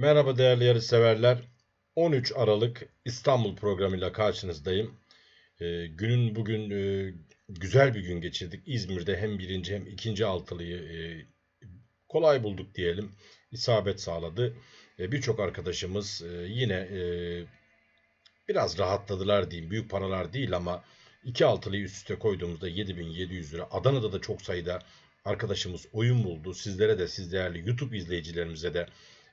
Merhaba değerli yarışseverler. 13 Aralık İstanbul programıyla karşınızdayım. Ee, günün bugün e, güzel bir gün geçirdik. İzmir'de hem birinci hem ikinci altılıyı e, kolay bulduk diyelim. İsabet sağladı. E, Birçok arkadaşımız e, yine e, biraz rahatladılar diyeyim. Büyük paralar değil ama iki altılıyı üst üste koyduğumuzda 7700 lira. Adana'da da çok sayıda arkadaşımız oyun buldu. Sizlere de siz değerli YouTube izleyicilerimize de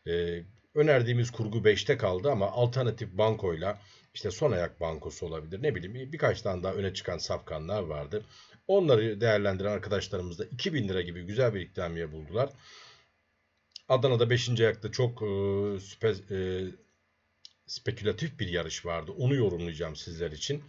e, önerdiğimiz kurgu 5'te kaldı ama alternatif bankoyla işte son ayak bankosu olabilir. Ne bileyim birkaç tane daha öne çıkan safkanlar vardı. Onları değerlendiren arkadaşlarımız da 2000 lira gibi güzel bir ikramiye buldular. Adana'da 5. ayakta çok e, spe- e, spekülatif bir yarış vardı. Onu yorumlayacağım sizler için.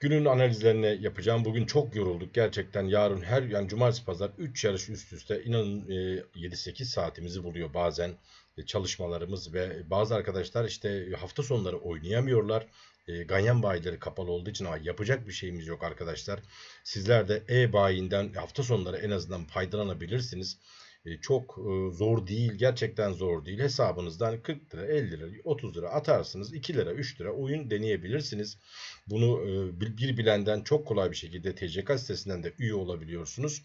Günün analizlerini yapacağım. Bugün çok yorulduk. Gerçekten yarın her yani cumartesi pazar 3 yarış üst üste inanın e, 7-8 saatimizi buluyor bazen e, çalışmalarımız ve bazı arkadaşlar işte hafta sonları oynayamıyorlar. E, ganyan bayileri kapalı olduğu için yapacak bir şeyimiz yok arkadaşlar. Sizler de e-bayinden hafta sonları en azından faydalanabilirsiniz. E, çok e, zor değil. Gerçekten zor değil. Hesabınızdan 40 lira, 50 lira, 30 lira atarsınız. 2 lira, 3 lira oyun deneyebilirsiniz. Bunu e, bir bilenden çok kolay bir şekilde TCK sitesinden de üye olabiliyorsunuz.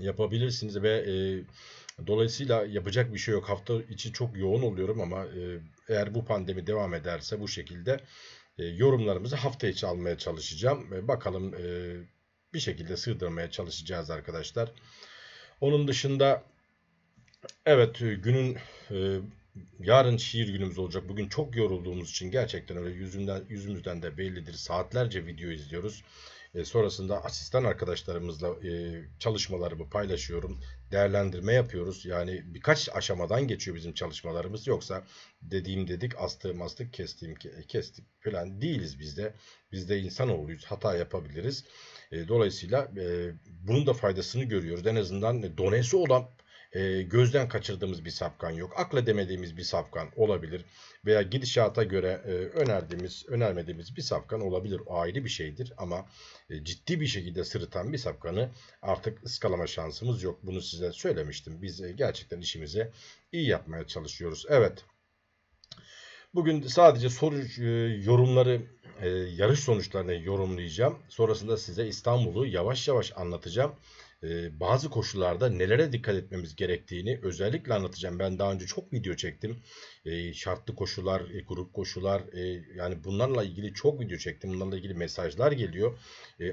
Yapabilirsiniz ve e, dolayısıyla yapacak bir şey yok. Hafta içi çok yoğun oluyorum ama e, eğer bu pandemi devam ederse bu şekilde e, yorumlarımızı hafta içi almaya çalışacağım. E, bakalım e, bir şekilde sığdırmaya çalışacağız arkadaşlar. Onun dışında evet e, günün e, yarın şiir günümüz olacak. Bugün çok yorulduğumuz için gerçekten öyle yüzünden yüzümüzden de bellidir. Saatlerce video izliyoruz. E, sonrasında asistan arkadaşlarımızla e, çalışmalarımı paylaşıyorum. Değerlendirme yapıyoruz. Yani birkaç aşamadan geçiyor bizim çalışmalarımız. Yoksa dediğim dedik, astığım astık, kestiğim ke- kestik falan değiliz bizde. Biz de insanoğluyuz. Hata yapabiliriz. E, dolayısıyla e, bunun da faydasını görüyoruz. En azından donesi olan e, gözden kaçırdığımız bir safkan yok. Akla demediğimiz bir safkan olabilir. Veya gidişata göre önerdiğimiz, önermediğimiz bir safkan olabilir. O ayrı bir şeydir. Ama ciddi bir şekilde sırıtan bir safkanı artık ıskalama şansımız yok. Bunu size söylemiştim. Biz gerçekten işimizi iyi yapmaya çalışıyoruz. Evet. Bugün sadece soru yorumları, e, yarış sonuçlarını yorumlayacağım. Sonrasında size İstanbul'u yavaş yavaş anlatacağım. E, bazı koşullarda nelere dikkat etmemiz gerektiğini özellikle anlatacağım. Ben daha önce çok video çektim. E, şartlı koşular, grup koşular, yani bunlarla ilgili çok video çektim. Bunlarla ilgili mesajlar geliyor.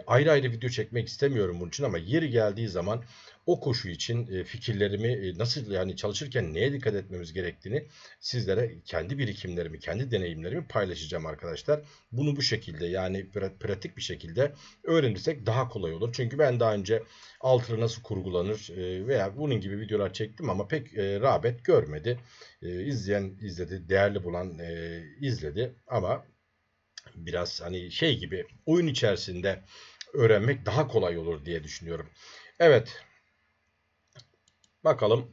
Ayrı ayrı video çekmek istemiyorum bunun için ama yeri geldiği zaman o koşu için e, fikirlerimi e, nasıl yani çalışırken neye dikkat etmemiz gerektiğini sizlere kendi birikimlerimi, kendi deneyimlerimi paylaşacağım arkadaşlar. Bunu bu şekilde yani pra- pratik bir şekilde öğrenirsek daha kolay olur. Çünkü ben daha önce altılı nasıl kurgulanır e, veya bunun gibi videolar çektim ama pek rağbet görmedi. İzleyen izledi, değerli bulan izledi ama biraz hani şey gibi oyun içerisinde öğrenmek daha kolay olur diye düşünüyorum. Evet. Bakalım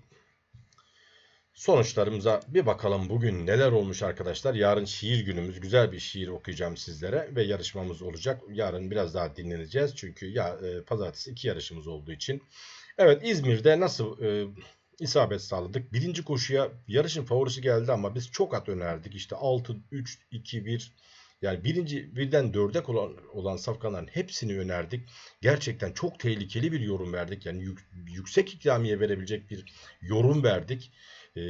sonuçlarımıza bir bakalım bugün neler olmuş arkadaşlar. Yarın şiir günümüz. Güzel bir şiir okuyacağım sizlere ve yarışmamız olacak. Yarın biraz daha dinleneceğiz. Çünkü ya e, pazartesi iki yarışımız olduğu için. Evet İzmir'de nasıl e, isabet sağladık? Birinci koşuya yarışın favorisi geldi ama biz çok at önerdik. İşte 6 3 2 1 yani birinci birden dörde olan, olan safkanların hepsini önerdik. Gerçekten çok tehlikeli bir yorum verdik. Yani yük- yüksek ikramiye verebilecek bir yorum verdik. Ee,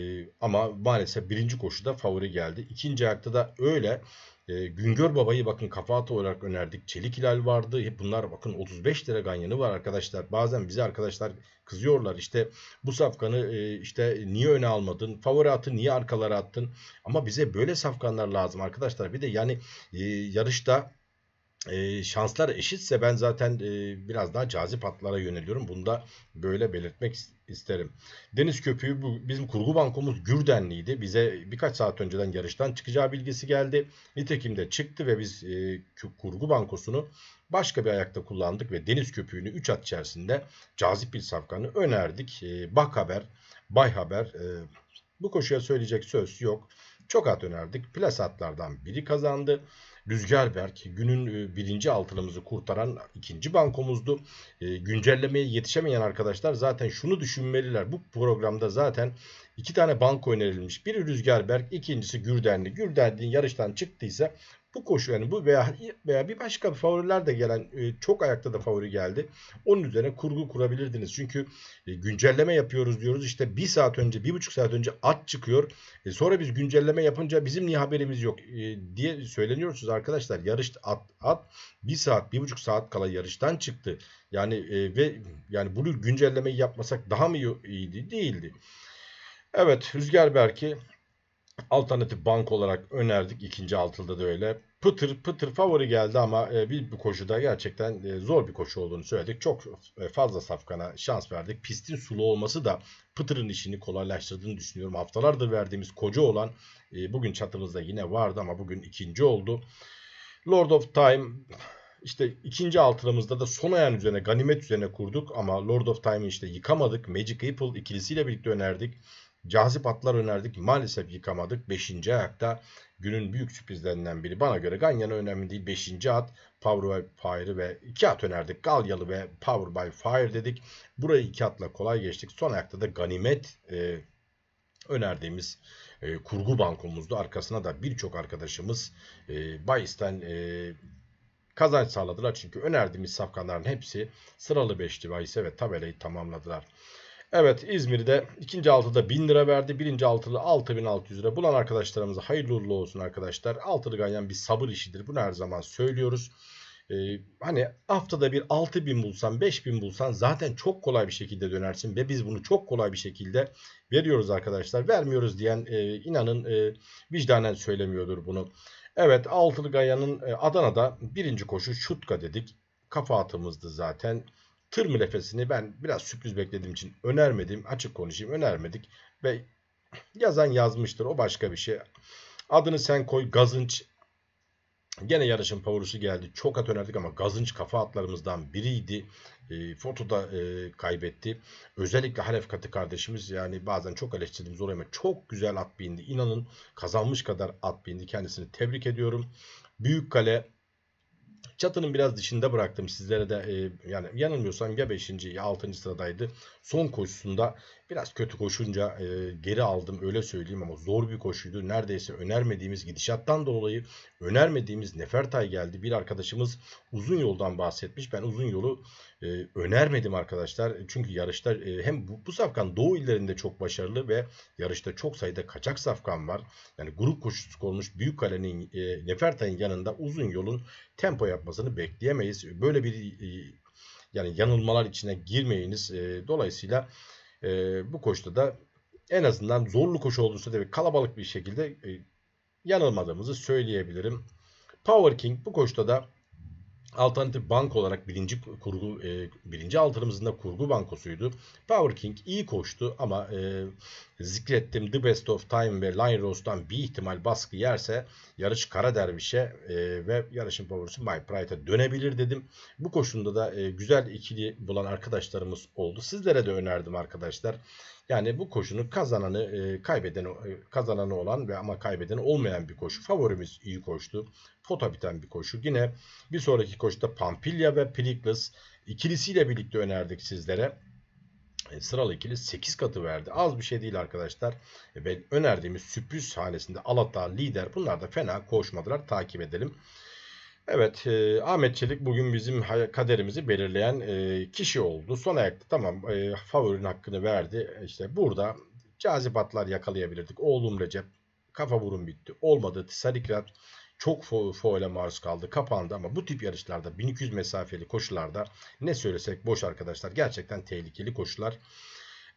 ama maalesef birinci koşuda favori geldi. İkinci ayakta da öyle. Ee, Güngör Baba'yı bakın kafa atı olarak önerdik. Çelik Hilal vardı. Hep bunlar bakın 35 lira ganyanı var arkadaşlar. Bazen bize arkadaşlar kızıyorlar. İşte bu safkanı e, işte niye öne almadın? Favori atı niye arkalara attın? Ama bize böyle safkanlar lazım arkadaşlar. Bir de yani e, yarışta e, şanslar eşitse ben zaten e, biraz daha cazip atlara yöneliyorum. Bunu da böyle belirtmek is- isterim. Deniz Köpüğü bu, bizim kurgu bankomuz Gürdenliydi. Bize birkaç saat önceden yarıştan çıkacağı bilgisi geldi. Nitekim de çıktı ve biz e, kurgu bankosunu başka bir ayakta kullandık ve Deniz Köpüğü'nü 3 at içerisinde cazip bir safkanı önerdik. E, Bak Haber, Bay Haber e, bu koşuya söyleyecek söz yok. Çok at önerdik. Plas atlardan biri kazandı. Rüzgar Berk günün e, birinci altınımızı kurtaran ikinci bankomuzdu. E, güncellemeye yetişemeyen arkadaşlar zaten şunu düşünmeliler. Bu programda zaten iki tane banko önerilmiş. Biri Rüzgar Berk, ikincisi Gürdenli. Gürdenli'nin yarıştan çıktıysa bu koşu yani bu veya veya bir başka favoriler de gelen e, çok ayakta da favori geldi. Onun üzerine kurgu kurabilirdiniz. Çünkü e, güncelleme yapıyoruz diyoruz. İşte bir saat önce, bir buçuk saat önce at çıkıyor. E, sonra biz güncelleme yapınca bizim niye haberimiz yok diye söyleniyorsunuz arkadaşlar. Yarış at, at bir saat, bir buçuk saat kala yarıştan çıktı. Yani ve yani bunu güncellemeyi yapmasak daha mı iyiydi? Değildi. Evet Rüzgar Berk'i alternatif bank olarak önerdik. ikinci altılda da öyle. Pıtır pıtır favori geldi ama e, bir, bir koşuda gerçekten e, zor bir koşu olduğunu söyledik. Çok e, fazla safkana şans verdik. Pistin sulu olması da Pıtır'ın işini kolaylaştırdığını düşünüyorum. Haftalardır verdiğimiz koca olan bugün çatımızda yine vardı ama bugün ikinci oldu. Lord of Time işte ikinci altınımızda da son ayağın üzerine ganimet üzerine kurduk ama Lord of Time'ı işte yıkamadık. Magic Apple ikilisiyle birlikte önerdik. Cazip atlar önerdik. Maalesef yıkamadık. 5. ayakta günün büyük sürprizlerinden biri. Bana göre Ganyan'a önemli değil. 5. at Power by Fire ve 2 at önerdik. Galyalı ve Power by Fire dedik. Burayı 2 atla kolay geçtik. Son ayakta da Ganimet e, önerdiğimiz e, kurgu bankomuzdu. Arkasına da birçok arkadaşımız e, Bayis'ten e, kazanç sağladılar. Çünkü önerdiğimiz safkanların hepsi sıralı beşli bahise ve tabelayı tamamladılar. Evet İzmir'de ikinci altıda 1000 lira verdi. Birinci altıda 6600 lira. Bulan arkadaşlarımıza hayırlı uğurlu olsun arkadaşlar. Altılı ganyan bir sabır işidir. Bunu her zaman söylüyoruz. Ee, hani haftada bir 6000 bulsan 5000 bulsan zaten çok kolay bir şekilde dönersin. Ve biz bunu çok kolay bir şekilde veriyoruz arkadaşlar. Vermiyoruz diyen e, inanın e, vicdanen söylemiyordur bunu. Evet Altılı Gaya'nın e, Adana'da birinci koşu Şutka dedik. Kafa atımızdı zaten. Tır mülefesini ben biraz sürpriz beklediğim için önermedim. Açık konuşayım önermedik. Ve yazan yazmıştır o başka bir şey. Adını sen koy Gazınç. Gene yarışın favori geldi. Çok at önerdik ama Gazınç kafa atlarımızdan biriydi. E, fotoda e, kaybetti. Özellikle Halef Katı kardeşimiz yani bazen çok eleştirdiğimiz oluyor ama çok güzel at bindi. İnanın kazanmış kadar at bindi. Kendisini tebrik ediyorum. Büyük Kale Çatının biraz dışında bıraktım sizlere de e, yani yanılmıyorsam ya 5. ya 6. sıradaydı. Son koşusunda biraz kötü koşunca e, geri aldım öyle söyleyeyim ama zor bir koşuydu. Neredeyse önermediğimiz gidişattan dolayı önermediğimiz Nefertay geldi. Bir arkadaşımız uzun yoldan bahsetmiş. Ben uzun yolu e, önermedim arkadaşlar. Çünkü yarışta e, hem bu, bu safkan Doğu illerinde çok başarılı ve yarışta çok sayıda kaçak safkan var. Yani grup koşusu olmuş büyük kalenin e, Nefertay'ın yanında uzun yolun tempo yapmasını bekleyemeyiz. Böyle bir e, yani yanılmalar içine girmeyiniz. E, dolayısıyla e, bu koşuda da en azından zorlu koşu olursa da kalabalık bir şekilde yanılmadığımızı söyleyebilirim. Power King bu koşuda da alternatif bank olarak birinci kurgu e, birinci altınımızın kurgu bankosuydu. Power King iyi koştu ama e, zikrettim The Best of Time ve Line Rose'dan bir ihtimal baskı yerse yarış Kara Derviş'e e, ve yarışın favorisi My Pride'a dönebilir dedim. Bu koşunda da e, güzel ikili bulan arkadaşlarımız oldu. Sizlere de önerdim arkadaşlar. Yani bu koşunun kazananı, e, kaybedeni, e, kazananı olan ve ama kaybedeni olmayan bir koşu. Favorimiz iyi koştu. Pota biten bir koşu. Yine bir sonraki koşuda Pampilya ve Pericles ikilisiyle birlikte önerdik sizlere. E, sıralı ikili 8 katı verdi. Az bir şey değil arkadaşlar. E, ve önerdiğimiz sürpriz hanesinde Alata lider. Bunlar da fena koşmadılar. Takip edelim. Evet e, Ahmet Çelik bugün bizim kaderimizi belirleyen e, kişi oldu. Son ayakta tamam e, favorinin hakkını verdi. İşte burada cazip atlar yakalayabilirdik. Oğlum Recep kafa burun bitti. Olmadı. Sarikrat çok foile maruz kaldı. Kapandı ama bu tip yarışlarda 1200 mesafeli koşularda ne söylesek boş arkadaşlar. Gerçekten tehlikeli koşular.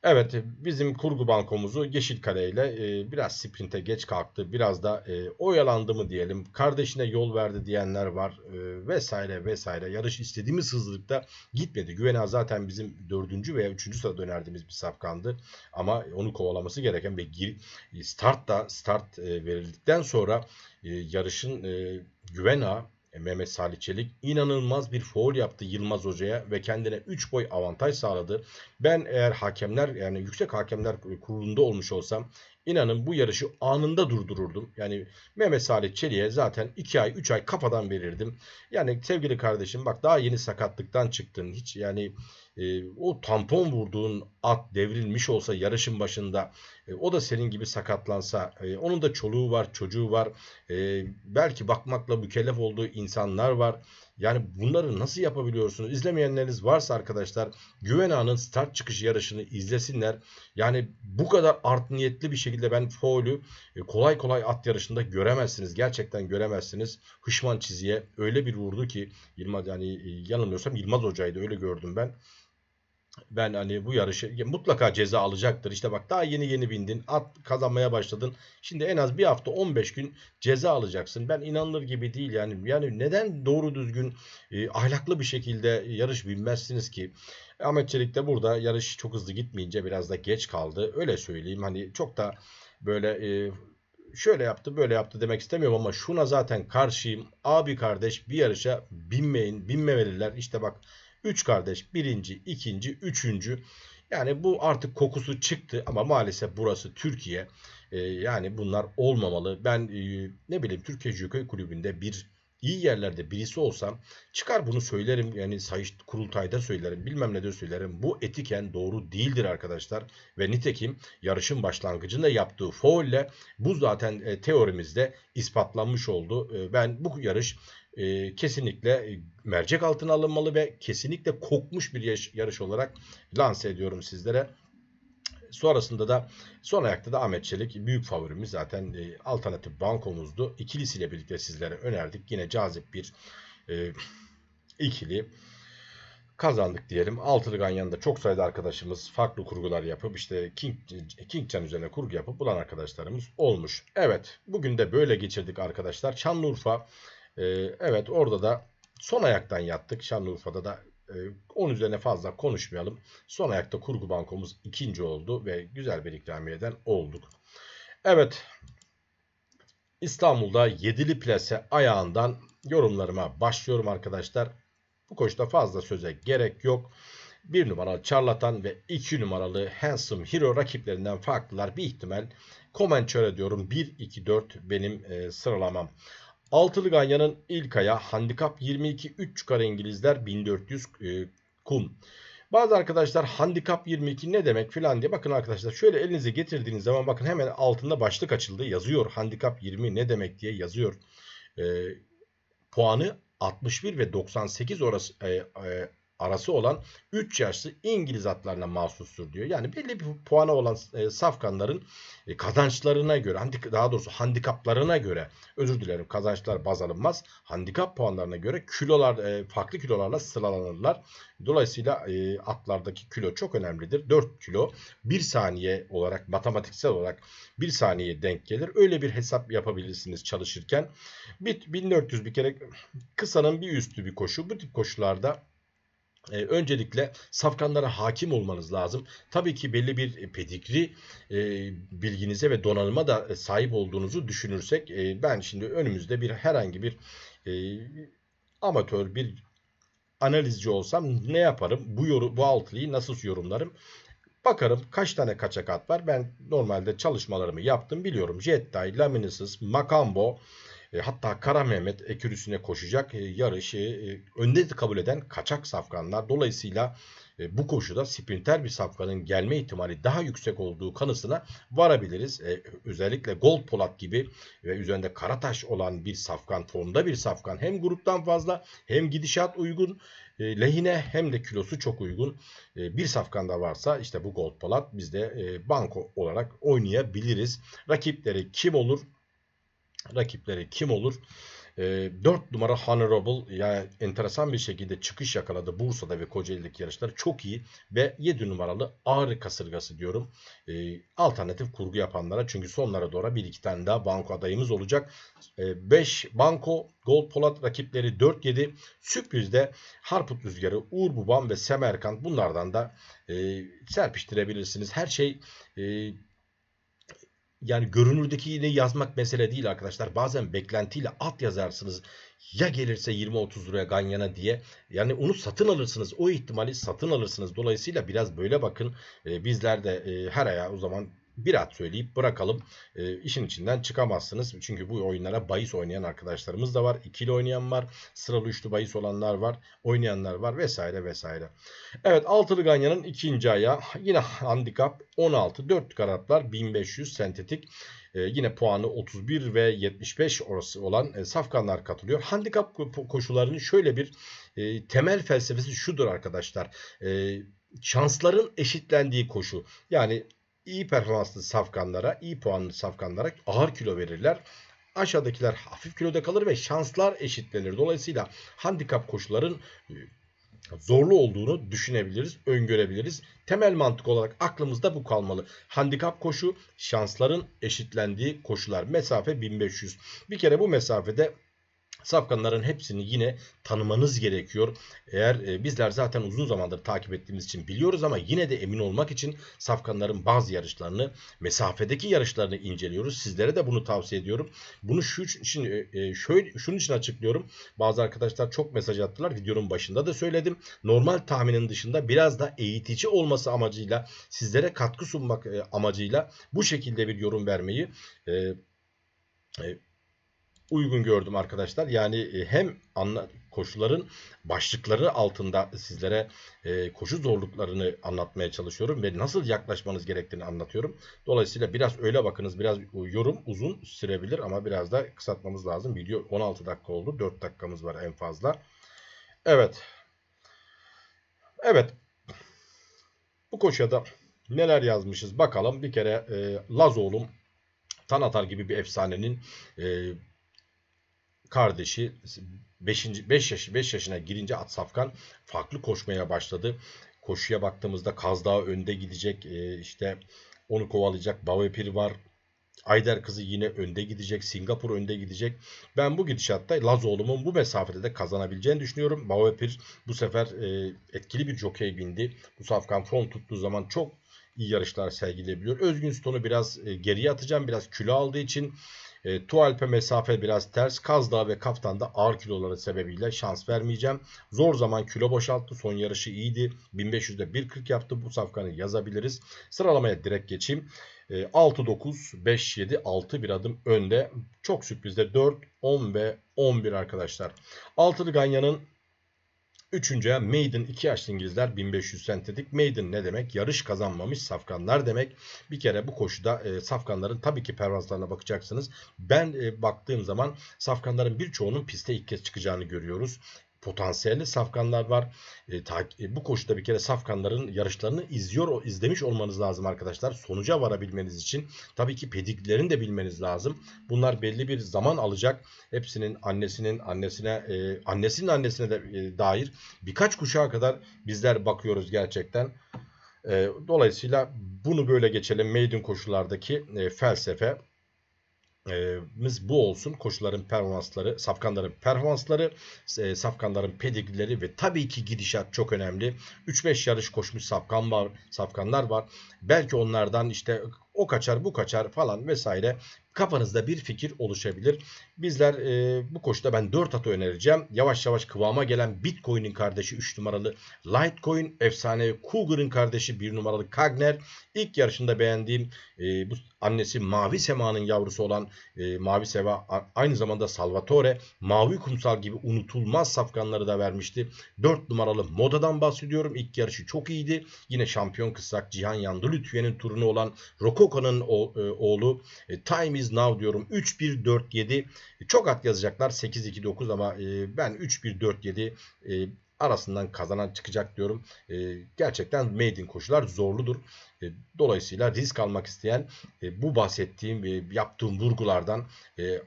Evet bizim kurgu bankomuzu Yeşilkale ile e, biraz sprinte geç kalktı. Biraz da e, oyalandı mı diyelim. Kardeşine yol verdi diyenler var e, vesaire vesaire. Yarış istediğimiz hızlılıkta gitmedi. Güvena zaten bizim dördüncü veya üçüncü sırada önerdiğimiz bir safkandı. Ama onu kovalaması gereken ve gir, start da start e, verildikten sonra e, yarışın e, Güvena e, Mehmet Salih Çelik inanılmaz bir foul yaptı Yılmaz Hoca'ya ve kendine 3 boy avantaj sağladı. Ben eğer hakemler yani yüksek hakemler kurulunda olmuş olsam inanın bu yarışı anında durdururdum. Yani Mehmet Salih Çelik'e zaten 2 ay 3 ay kafadan verirdim. Yani sevgili kardeşim bak daha yeni sakatlıktan çıktın. Hiç yani e, o tampon vurduğun at devrilmiş olsa yarışın başında e, o da senin gibi sakatlansa e, onun da çoluğu var çocuğu var e, belki bakmakla mükellef olduğu insanlar var. Yani bunları nasıl yapabiliyorsunuz? İzlemeyenleriniz varsa arkadaşlar Güven Ağa'nın start çıkış yarışını izlesinler. Yani bu kadar art niyetli bir şekilde ben foul'ü e, kolay kolay at yarışında göremezsiniz. Gerçekten göremezsiniz. Hışman çiziye öyle bir vurdu ki Yılmaz yani e, yanılmıyorsam Yılmaz Hoca'ydı öyle gördüm ben ben hani bu yarışı mutlaka ceza alacaktır. İşte bak daha yeni yeni bindin. At kazanmaya başladın. Şimdi en az bir hafta 15 gün ceza alacaksın. Ben inanılır gibi değil yani. Yani neden doğru düzgün e, ahlaklı bir şekilde yarış bilmezsiniz ki? Ahmet Çelik de burada yarış çok hızlı gitmeyince biraz da geç kaldı. Öyle söyleyeyim. Hani çok da böyle e, şöyle yaptı böyle yaptı demek istemiyorum ama şuna zaten karşıyım. Abi kardeş bir yarışa binmeyin, binmemeliler. İşte bak Üç kardeş birinci, ikinci, üçüncü. Yani bu artık kokusu çıktı ama maalesef burası Türkiye. Ee, yani bunlar olmamalı. Ben e, ne bileyim Türkiye Judo Kulübü'nde bir iyi yerlerde birisi olsam çıkar bunu söylerim. Yani sayış kurultayda söylerim. Bilmem ne de söylerim. Bu etiken doğru değildir arkadaşlar. Ve nitekim yarışın başlangıcında yaptığı faulle bu zaten e, teorimizde ispatlanmış oldu. E, ben bu yarış e, kesinlikle mercek altına alınmalı ve kesinlikle kokmuş bir yarış olarak lanse ediyorum sizlere. Sonrasında da son ayakta da Ahmet Çelik büyük favorimiz zaten e, alternatif bankomuzdu. İkilisiyle birlikte sizlere önerdik. Yine cazip bir e, ikili kazandık diyelim. Altılı Ganyan'da çok sayıda arkadaşımız farklı kurgular yapıp işte King, King Can üzerine kurgu yapıp bulan arkadaşlarımız olmuş. Evet bugün de böyle geçirdik arkadaşlar. Şanlıurfa e, evet orada da son ayaktan yattık. Şanlıurfa'da da 10 üzerine fazla konuşmayalım. Son ayakta kurgu bankomuz ikinci oldu ve güzel bir ikramiyeden olduk. Evet İstanbul'da yedili plase ayağından yorumlarıma başlıyorum arkadaşlar. Bu koşuda fazla söze gerek yok. 1 numaralı Charlatan ve 2 numaralı Handsome Hero rakiplerinden farklılar. Bir ihtimal Comanche diyorum. 1-2-4 benim e, sıralamam. Altılı Ganyan'ın ilk aya handikap 22 3 çıkar İngilizler 1400 e, kum. Bazı arkadaşlar handikap 22 ne demek filan diye bakın arkadaşlar şöyle elinize getirdiğiniz zaman bakın hemen altında başlık açıldı yazıyor handikap 20 ne demek diye yazıyor. E, puanı 61 ve 98 orası, e, e, arası olan 3 yaşlı İngiliz atlarına mahsustur diyor. Yani belli bir puanı olan e, safkanların e, kazançlarına göre, daha doğrusu handikaplarına göre, özür dilerim kazançlar baz alınmaz, handikap puanlarına göre kilolar e, farklı kilolarla sıralanırlar. Dolayısıyla atlardaki kilo çok önemlidir. 4 kilo 1 saniye olarak matematiksel olarak 1 saniye denk gelir. Öyle bir hesap yapabilirsiniz çalışırken. 1400 bir kere kısanın bir üstü bir koşu. Bu tip koşularda e, öncelikle safkanlara hakim olmanız lazım. Tabii ki belli bir pedigri e, bilginize ve donanıma da sahip olduğunuzu düşünürsek e, ben şimdi önümüzde bir herhangi bir e, amatör bir analizci olsam ne yaparım? Bu yorum, bu altılıyı nasıl yorumlarım? Bakarım kaç tane kaçak at var. Ben normalde çalışmalarımı yaptım biliyorum. Jedi, Laminis'is, Makambo, e, hatta Kara Mehmet ekürüsüne koşacak e, yarışı e, önde kabul eden kaçak safkanlar. Dolayısıyla e, bu koşuda sprinter bir safkanın gelme ihtimali daha yüksek olduğu kanısına varabiliriz. E, özellikle Gold Polat gibi ve üzerinde Karataş olan bir safkan, formda bir safkan hem gruptan fazla hem gidişat uygun e, lehine hem de kilosu çok uygun e, bir safkan da varsa işte bu Gold Polat biz de e, banko olarak oynayabiliriz. Rakipleri kim olur? Rakipleri kim olur? E, ee, 4 numara Honorable yani enteresan bir şekilde çıkış yakaladı Bursa'da ve Kocaeli'deki yarışları çok iyi ve 7 numaralı Ağrı kasırgası diyorum. E, alternatif kurgu yapanlara çünkü sonlara doğru bir iki tane daha banko adayımız olacak. 5 e, banko Gold Polat rakipleri 4-7 sürprizde Harput Rüzgarı, Uğur Buban ve Semerkant bunlardan da e, serpiştirebilirsiniz. Her şey e, yani görünürdeki yine yazmak mesele değil arkadaşlar. Bazen beklentiyle at yazarsınız. Ya gelirse 20-30 liraya Ganyan'a diye. Yani onu satın alırsınız. O ihtimali satın alırsınız. Dolayısıyla biraz böyle bakın. E, bizler de e, her aya o zaman bir at söyleyip bırakalım. E, işin içinden çıkamazsınız. Çünkü bu oyunlara bahis oynayan arkadaşlarımız da var. İkili oynayan var. Sıralı üçlü bahis olanlar var. Oynayanlar var vesaire vesaire. Evet altılı ganyanın ikinci ayağı yine handikap 16. 4 karatlar 1500 sentetik. E, yine puanı 31 ve 75 orası olan e, safkanlar katılıyor. Handikap ko- koşularının şöyle bir e, temel felsefesi şudur arkadaşlar. E, şansların eşitlendiği koşu. Yani iyi performanslı safkanlara, iyi puanlı safkanlara ağır kilo verirler. Aşağıdakiler hafif kiloda kalır ve şanslar eşitlenir. Dolayısıyla handikap koşuların e, zorlu olduğunu düşünebiliriz, öngörebiliriz. Temel mantık olarak aklımızda bu kalmalı. Handikap koşu şansların eşitlendiği koşular. Mesafe 1500. Bir kere bu mesafede safkanların hepsini yine tanımanız gerekiyor. Eğer e, bizler zaten uzun zamandır takip ettiğimiz için biliyoruz ama yine de emin olmak için safkanların bazı yarışlarını, mesafedeki yarışlarını inceliyoruz. Sizlere de bunu tavsiye ediyorum. Bunu şu için e, e, şöyle şunun için açıklıyorum. Bazı arkadaşlar çok mesaj attılar. Videonun başında da söyledim. Normal tahminin dışında biraz da eğitici olması amacıyla sizlere katkı sunmak e, amacıyla bu şekilde bir yorum vermeyi e, e, uygun gördüm arkadaşlar. Yani e, hem anla, koşuların başlıkları altında sizlere e, koşu zorluklarını anlatmaya çalışıyorum ve nasıl yaklaşmanız gerektiğini anlatıyorum. Dolayısıyla biraz öyle bakınız. Biraz yorum uzun sürebilir ama biraz da kısaltmamız lazım. Video 16 dakika oldu. 4 dakikamız var en fazla. Evet. Evet. Bu koşuya da neler yazmışız bakalım. Bir kere e, Lazoğlu'm Tanatar gibi bir efsanenin e, kardeşi 5. 5 yaş 5 yaşına girince At Safkan farklı koşmaya başladı. Koşuya baktığımızda Kaz Dağı önde gidecek. Ee, işte onu kovalayacak Bavepir var. Ayder kızı yine önde gidecek. Singapur önde gidecek. Ben bu gidişatta Lazoğlu'mun bu mesafede de kazanabileceğini düşünüyorum. Bavepir bu sefer e, etkili bir jokey bindi. Bu Safkan form tuttuğu zaman çok iyi yarışlar sergileyebiliyor. Özgün Stone'u biraz e, geriye atacağım. Biraz kilo aldığı için e, Tualpe mesafe biraz ters. Kazdağ ve Kaftan'da ağır kiloları sebebiyle şans vermeyeceğim. Zor zaman kilo boşalttı. Son yarışı iyiydi. 1500'de 1.40 yaptı. Bu safkanı yazabiliriz. Sıralamaya direkt geçeyim. E, 6-9, 5-7, 6 bir adım önde. Çok sürprizde 4, 10 ve 11 arkadaşlar. Altılı Ganyan'ın Üçüncüye Maiden 2 yaşlı İngilizler 1500 sentetik. Maiden ne demek? Yarış kazanmamış safkanlar demek. Bir kere bu koşuda e, safkanların tabii ki pervanslarına bakacaksınız. Ben e, baktığım zaman safkanların birçoğunun piste ilk kez çıkacağını görüyoruz potansiyelli safkanlar var. E, ta, e, bu koşuda bir kere safkanların yarışlarını izliyor, izlemiş olmanız lazım arkadaşlar. Sonuca varabilmeniz için tabii ki pediklerini de bilmeniz lazım. Bunlar belli bir zaman alacak. Hepsinin annesinin annesine, e, annesinin annesine de e, dair birkaç kuşağa kadar bizler bakıyoruz gerçekten. E, dolayısıyla bunu böyle geçelim. Maiden koşulardaki e, felsefe miz bu olsun. Koşuların performansları, safkanların performansları, e, safkanların pedigrileri ve tabii ki gidişat çok önemli. 3-5 yarış koşmuş safkan var, safkanlar var. Belki onlardan işte o kaçar bu kaçar falan vesaire kafanızda bir fikir oluşabilir. Bizler e, bu koşuda ben 4 atı önereceğim. Yavaş yavaş kıvama gelen Bitcoin'in kardeşi 3 numaralı Litecoin, efsane Cougar'ın kardeşi 1 numaralı Kagner. İlk yarışında beğendiğim e, bu annesi Mavi Sema'nın yavrusu olan e, Mavi Seva aynı zamanda Salvatore, Mavi Kumsal gibi unutulmaz safkanları da vermişti. 4 numaralı Moda'dan bahsediyorum. İlk yarışı çok iyiydi. Yine şampiyon kısrak Cihan Yandı Lütfüye'nin turunu olan Rokoko'nun oğlu e, Time is Now diyorum. 3-1-4-7 çok at yazacaklar 8-2-9 ama e, ben 3-1-4-7 e, arasından kazanan çıkacak diyorum. E, gerçekten maiden koşular zorludur. E, dolayısıyla risk almak isteyen e, bu bahsettiğim ve yaptığım vurgulardan e,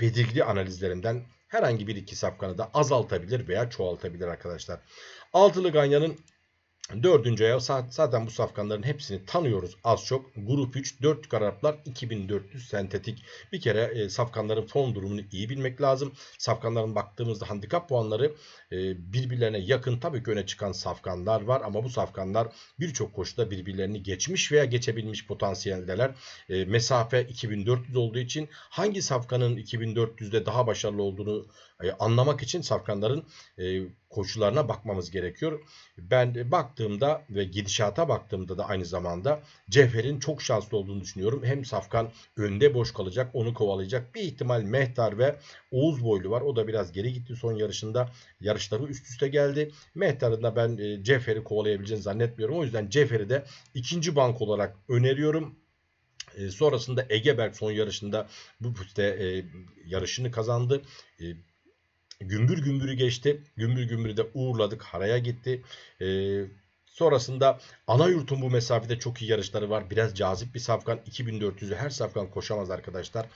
belirgili analizlerimden herhangi bir iki safkanı da azaltabilir veya çoğaltabilir arkadaşlar. Altılı Ganyan'ın Dördüncü ayağı zaten bu safkanların hepsini tanıyoruz az çok. Grup 3 4 kararaplar 2400 sentetik. Bir kere e, safkanların form durumunu iyi bilmek lazım. Safkanların baktığımızda handikap puanları e, birbirlerine yakın tabii ki öne çıkan safkanlar var ama bu safkanlar birçok koşuda birbirlerini geçmiş veya geçebilmiş potansiyeldeler. E, mesafe 2400 olduğu için hangi safkanın 2400'de daha başarılı olduğunu anlamak için safkanların e, koşullarına bakmamız gerekiyor. Ben baktığımda ve gidişata baktığımda da aynı zamanda Cevher'in çok şanslı olduğunu düşünüyorum. Hem Safkan önde boş kalacak, onu kovalayacak. Bir ihtimal Mehtar ve Oğuz Boylu var. O da biraz geri gitti son yarışında. Yarışları üst üste geldi. Mehtar'ın da ben e, Cevher'i kovalayabileceğini zannetmiyorum. O yüzden Cevher'i de ikinci bank olarak öneriyorum. E, sonrasında Egeberg son yarışında bu pistte e, yarışını kazandı. E, gümbür gümbürü geçti. Gümbür gümbürü de uğurladık. Haraya gitti. E, sonrasında ana yurtun bu mesafede çok iyi yarışları var. Biraz cazip bir safkan. 2400'ü her safkan koşamaz arkadaşlar.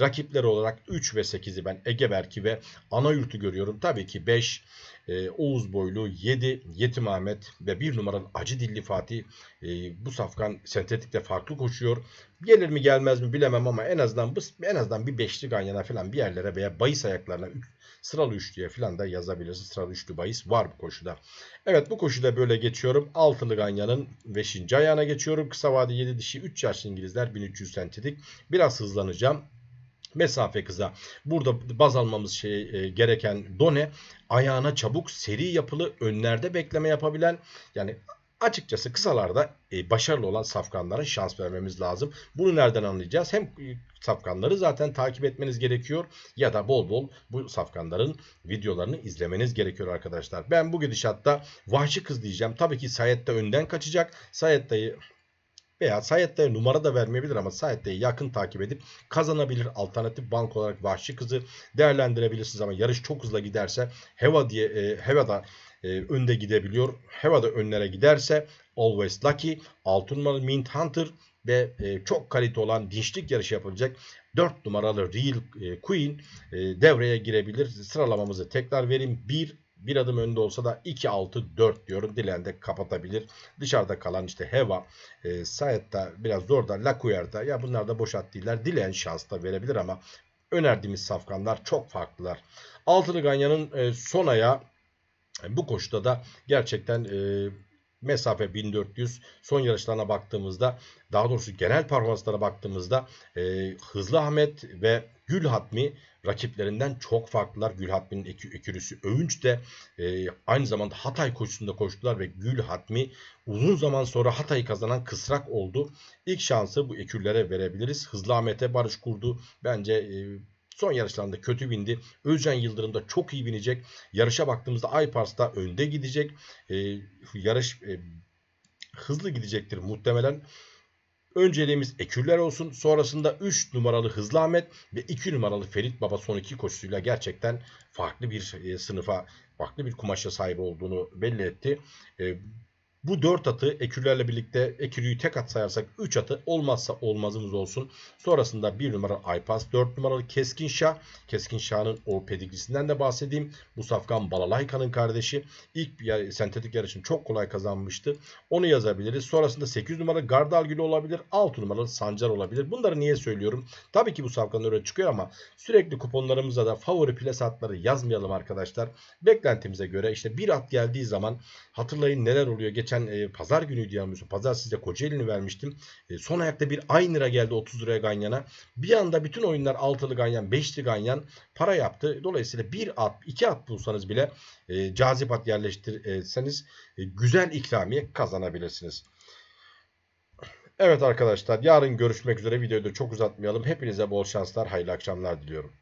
Rakipler olarak 3 ve 8'i ben Egeberk'i ve ana yurtu görüyorum. Tabii ki 5 e, Oğuz Boylu, 7 Yetim Ahmet ve 1 numaralı Acı Dilli Fatih. E, bu safkan sentetikte farklı koşuyor. Gelir mi gelmez mi bilemem ama en azından bu, en azından bir beşli ganyana falan bir yerlere veya bahis ayaklarına sıralı üçlüye falan da yazabilirsin. Sıralı üçlü bahis var bu koşuda. Evet bu koşuda böyle geçiyorum. Altılı ganyanın 5. ayağına geçiyorum. Kısa vade 7 dişi 3 yaşlı İngilizler 1300 sentetik. Biraz hızlanacağım mesafe kısa. Burada baz almamız şey e, gereken done ayağına çabuk seri yapılı önlerde bekleme yapabilen yani açıkçası kısalarda e, başarılı olan safkanlara şans vermemiz lazım. Bunu nereden anlayacağız? Hem e, safkanları zaten takip etmeniz gerekiyor ya da bol bol bu safkanların videolarını izlemeniz gerekiyor arkadaşlar. Ben bu gidişatta vahşi kız diyeceğim. Tabii ki Sayette önden kaçacak. Sayette'yi veya Sayet'te numara da vermeyebilir ama Sayet'te'yi yakın takip edip kazanabilir. Alternatif bank olarak vahşi kızı değerlendirebilirsiniz ama yarış çok hızlı giderse Heva diye e, Heva da e, önde gidebiliyor. Heva da önlere giderse Always Lucky, 6 numaralı Mint Hunter ve e, çok kalite olan dinçlik yarışı yapılacak 4 numaralı Real e, Queen e, devreye girebilir. Sıralamamızı tekrar vereyim. 1 bir adım önde olsa da 2-6-4 diyorum. Dilen de kapatabilir. Dışarıda kalan işte Heva, e, Sayet'ta biraz zor da Lakuyer'da ya bunlar da boş at. Dilen şans da verebilir ama önerdiğimiz safkanlar çok farklılar. Altılı Ganyan'ın e, son ayağı e, bu koşuda da gerçekten e, mesafe 1400 son yarışlarına baktığımızda daha doğrusu genel performanslara baktığımızda e, Hızlı Ahmet ve Gül Hatmi rakiplerinden çok farklılar. Gül Hatmi'nin ekü, ekürüsü Övünç de e, aynı zamanda Hatay koşusunda koştular ve Gül Hatmi uzun zaman sonra Hatay'ı kazanan kısrak oldu. İlk şansı bu ekürlere verebiliriz. Hızlı Ahmet'e barış kurdu. Bence e, son yarışlarında kötü bindi. Özcan Yıldırım da çok iyi binecek. Yarışa baktığımızda Aypars'ta önde gidecek. E, yarış e, hızlı gidecektir muhtemelen. Önceliğimiz ekürler olsun. Sonrasında 3 numaralı Hızlı Ahmet ve 2 numaralı Ferit Baba son iki koşusuyla gerçekten farklı bir e, sınıfa, farklı bir kumaşa sahip olduğunu belli etti. Bu 4 atı ekürlerle birlikte ekürüyü tek at sayarsak 3 atı olmazsa olmazımız olsun. Sonrasında 1 numaralı Aypas, 4 numaralı Keskin Şah. Keskin Şah'ın o pedigrisinden de bahsedeyim. Bu Safkan Balalayka'nın kardeşi. İlk bir sentetik yarışını çok kolay kazanmıştı. Onu yazabiliriz. Sonrasında 8 numaralı Gardalgül olabilir. 6 numaralı Sancar olabilir. Bunları niye söylüyorum? Tabii ki bu Safkan öyle çıkıyor ama sürekli kuponlarımızda da favori plas atları yazmayalım arkadaşlar. Beklentimize göre işte bir at geldiği zaman hatırlayın neler oluyor. Geçen e, pazar günüydü yanılmıyorsam. Pazar size Kocaeli'ni vermiştim. E, son ayakta bir aynı lira geldi 30 liraya Ganyan'a. Bir anda bütün oyunlar altılı Ganyan, beşli Ganyan para yaptı. Dolayısıyla bir at, iki at bulsanız bile e, cazip at yerleştirseniz e, güzel ikramiye kazanabilirsiniz. Evet arkadaşlar yarın görüşmek üzere. Videoyu da çok uzatmayalım. Hepinize bol şanslar, hayırlı akşamlar diliyorum.